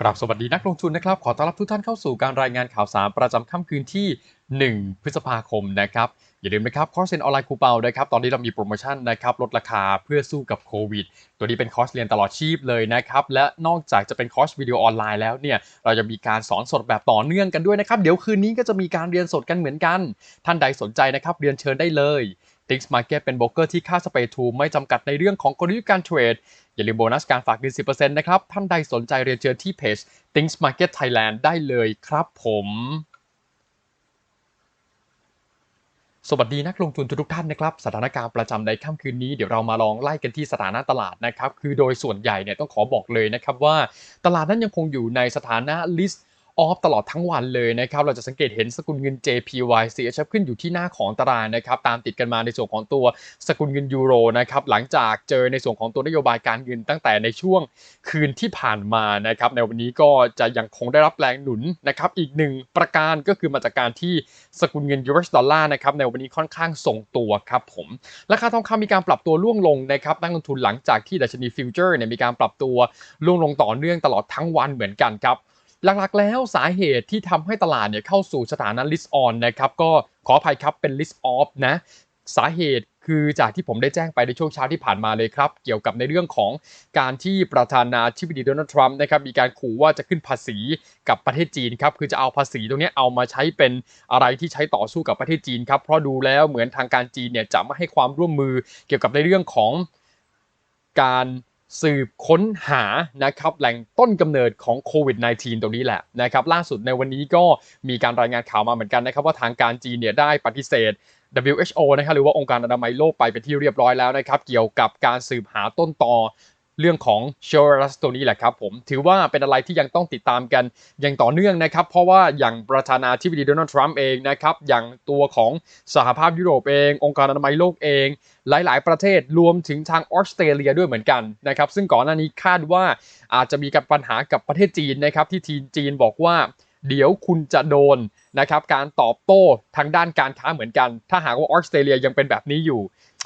กราบสวัสดีนักลงทุนนะครับ ขอต้อนรับทุกท่านเข้าสู่การรายงานข่าวสารประจำค่ำคืนที่ 1 พฤษภาคมนะครับ อย่าลืมนะครับคอร์สเรียนออนไลน์ครูเปานะครับตอนนี้เรามีโปรโมชั่นนะครับลดราคาเพื่อสู้กับโควิด ตัวนี้เป็นคอร์สเรียนตลอดชีพเลยนะครับและนอกจากจะเป็นคอร์สวิดีโอออนไลน์แล้วเนี่ยเราจะมีการสอนสดแบบต่อเนื่องกันด้วยนะครับเดี๋ยวคืนนี้ก็จะมีการเรียนสดกันเหมือนกัน ท่านใดสนใจนะครับเรียนเชิญได้เลย Tix Market เป็นโบรกเกอร์ที่ค่าสเปรย์ทูไม่จำกัดในเรื่องของกลยุทธ์การเทรด อย่าลืมโบนัสการฝากเงิน 10%นะครับ ท่านใดสนใจเรียนเชิญที่เพจ Things Market Thailand ได้เลยครับผมสวัสดีนักลงทุนทุกท่านนะครับสถานการณ์ประจำในค่ำคืนนี้เดี๋ยวเรามาลองไล่กันที่สถานะตลาดนะครับคือโดยส่วนใหญ่เนี่ยต้องขอบอกเลยนะครับว่า ตลาดนั้นยังคงอยู่ในสถานะ list ออฟตลอดทั้งวันเลยนะครับ เราจะสังเกตเห็นสกุลเงิน JPY CHF ขึ้นอยู่ที่หน้าของตารางนะครับ ตามติดกันมาในส่วนของตัวสกุลเงินยูโรนะครับ หลังจากเจอในส่วนของตัวนโยบายการเงินตั้งแต่ในช่วงคืนที่ผ่านมานะครับ ในวันนี้ก็จะยังคงได้รับแรงหนุนนะครับ อีกหนึ่งประการก็คือมาจากการที่สกุลเงิน US ดอลลาร์นะครับ ในวันนี้ค่อนข้างทรงตัวครับผม ราคาทองคำมีการปรับตัวล่วงลงนะครับนักลงทุนหลังจากที่ดัชนีฟิวเจอร์เนี่ยมีการปรับตัวล่วงลงต่อเนื่องตลอดทั้งวันเหมือนกันครับ หลักๆ แล้วสาเหตุที่ทำให้ตลาดเนี่ยเข้าสู่สถานะ list on นะครับก็ขออภัยครับเป็น list off นะสาเหตุคือจากที่ผมได้แจ้งไปในช่วงเช้าที่ผ่านมาเลยครับ เกี่ยวกับในเรื่องของการที่ประธานาธิบดีโดนัลด์ทรัมป์นะครับมีการขู่ว่าจะขึ้นภาษีกับประเทศจีนครับคือจะเอาภาษีตรงนี้เอามาใช้เป็นอะไรที่ใช้ต่อสู้กับประเทศจีนครับเพราะดูแล้วเหมือนทางการจีนเนี่ยจะไม่ให้ความร่วมมือเกี่ยวกับในเรื่องของการ สืบค้นหานะครับแหล่งต้นกำเนิดของโควิด -19 ตรงนี้แหละนะครับล่าสุดในวันนี้ก็มีการรายงานข่าวมาเหมือนกันนะครับว่าทางการจีนเนี่ยได้ปฏิเสธ WHO นะครับหรือว่าองค์การอนามัยโลกไปเป็นที่เรียบร้อยแล้วนะครับเกี่ยวกับการสืบหาต้นตอ เรื่องของเชื้อไวรัสตัวนี้แหละครับผมถือว่าเป็นอะไรที่ยังต้องติดตามกันอย่างต่อเนื่องนะครับ เพราะว่าอย่างประธานาธิบดีโดนัลด์ทรัมป์เองนะครับอย่างตัวของสหภาพยุโรปเอง องค์การอนามัยโลกเอง หลาย ๆ ประเทศรวมถึงทางออสเตรเลียด้วยเหมือนกันนะครับ ซึ่งก่อนหน้านี้คาดว่าอาจจะมีกับปัญหากับประเทศจีนนะครับที่ทีจีนบอกว่าเดี๋ยวคุณจะโดนนะครับการตอบโต้ทางด้านการค้าเหมือนกัน ถ้าหากว่าออสเตรเลียยังเป็นแบบนี้อยู่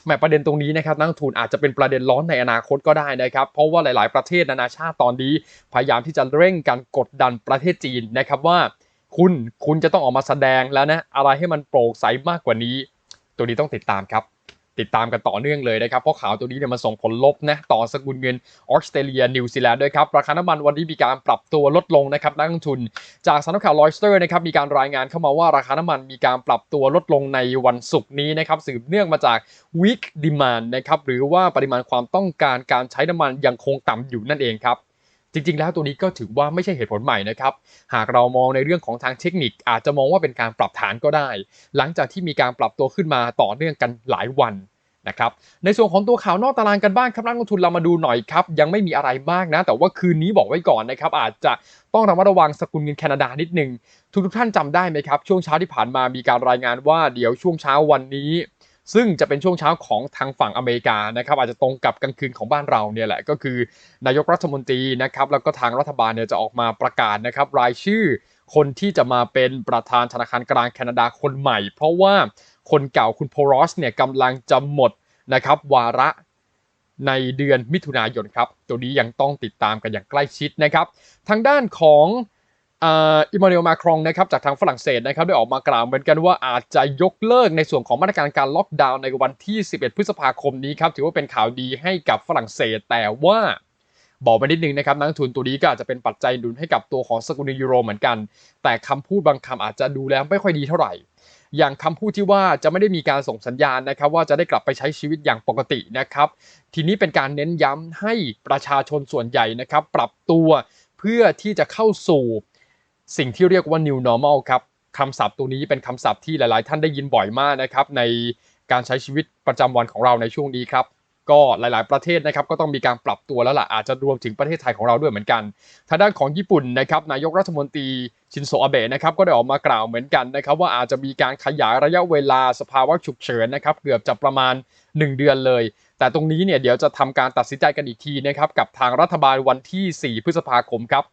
แหมประเด็นตรงนี้นะครับนักลงทุนอาจจะเป็นประเด็นร้อนในอนาคตก็ได้นะครับ เพราะว่าหลาย ๆ ประเทศนานาชาติตอนนี้ พยายามที่จะเร่งการกดดันประเทศจีนนะครับว่า คุณคุณจะต้องออกมาแสดงแล้วนะอะไรให้มันโปร่งใสมากกว่านี้ ตัวนี้ต้องติดตามครับ ติดตามกันต่อเนื่องเลยนะครับ เพราะข่าวตัวนี้เนี่ยมันส่งผลลบนะต่อสกุลเงินออสเตรเลียนิวซีแลนด์ด้วยครับ ราคาน้ำมันวันนี้มีการปรับตัวลดลงนะครับนักลงทุน จากสำนักข่าวลอยสเตอร์นะครับมีการรายงานเข้ามาว่าราคาน้ำมันมีการปรับตัวลดลงในวันศุกร์นี้นะครับสืบเนื่องมาจาก weak demand นะครับหรือว่าปริมาณความต้องการการใช้น้ำมันยังคงต่ำอยู่นั่นเองครับ จริง ๆ แล้วตัวนี้ก็ถือว่าไม่ใช่เหตุผลใหม่นะครับ หากเรามองในเรื่องของทางเทคนิค อาจจะมองว่าเป็นการปรับฐานก็ได้ หลังจากที่มีการปรับตัวขึ้นมาต่อเนื่องกันหลายวันนะครับ ในส่วนของตัวข่าวนอกตารางกันบ้างครับนักลงทุนเรามาดูหน่อยครับ ยังไม่มีอะไรมากนะ แต่ว่าคืนนี้บอกไว้ก่อนนะครับ อาจจะต้องระมัดระวังสกุลเงินแคนาดานิดนึงทุกทุกท่านจำได้ไหมครับ ช่วงเช้าที่ผ่านมามีการรายงานว่าเดี๋ยวช่วงเช้าวันนี้ ซึ่งจะเป็นช่วงเช้าของทางฝั่งอเมริกานะครับอาจจะตรงกับกลางคืนของบ้านเราเนี่ยแหละก็คือนายกรัฐมนตรีนะครับแล้วก็ทางรัฐบาลเนี่ยจะออกมาประกาศนะครับรายชื่อคนที่จะมาเป็นประธานธนาคารกลางแคนาดาคนใหม่ เพราะว่าคนเก่าคุณโพรอสเนี่ยกำลังจะหมดนะครับวาระในเดือนมิถุนายนครับ ตัวนี้ยังต้องติดตามกันอย่างใกล้ชิดนะครับ ทางด้านของ อิมานูเอลมาครองนะครับจากทางฝรั่งเศสนะครับได้ออกมากล่าวเหมือนกันว่าอาจจะยกเลิกในส่วนของมาตรการการล็อกดาวน์ในวันที่ 11 พฤษภาคมนี้ครับถือว่าเป็นข่าวดีให้กับฝรั่งเศส แต่ว่าบอกไปนิดนึงนะครับนักทุนตัวนี้ก็อาจจะเป็นปัจจัยหนุนให้กับตัวของสกุลยูโรเหมือนกัน แต่คำพูดบางคำอาจจะดูแล้วไม่ค่อยดีเท่าไหร่ อย่างคำพูดที่ว่าจะไม่ได้มีการส่งสัญญาณนะครับ ว่าจะได้กลับไปใช้ชีวิตอย่างปกตินะครับ ทีนี้เป็นการเน้นย้ำให้ประชาชนส่วนใหญ่นะครับ ปรับตัวเพื่อที่จะเข้าสู่ สิ่งที่เรียกว่า new normal ครับคำศัพท์ตัวนี้เป็นคำศัพท์ที่หลาย ๆ ท่านได้ยินบ่อยมากนะครับในการใช้ชีวิตประจำวันของเราในช่วงนี้ครับก็หลาย ๆ ประเทศนะครับก็ต้องมีการปรับตัวแล้วล่ะอาจจะรวมถึงประเทศไทยของเราด้วยเหมือนกัน ทางด้านของญี่ปุ่นนะครับนายกรัฐมนตรีชินโซอาเบะนะครับก็ได้ออกมากล่าวเหมือนกันนะครับว่าอาจจะมีการขยายระยะเวลาสภาวะฉุกเฉินนะครับเกือบจะประมาณ 1 เดือนเลย แต่ตรงนี้เนี่ยเดี๋ยวจะทำการตัดสินใจกันอีกทีนะครับกับทางรัฐบาลวันที่ 4 พฤษภาคมครับ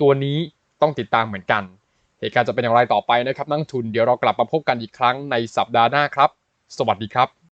ตัวนี้ ต้องติดตามเหมือนกัน เหตุการณ์จะเป็นอย่างไรต่อไปนะครับนักทุนเดี๋ยวเรากลับมาพบกันอีกครั้งในสัปดาห์หน้าครับ สวัสดีครับ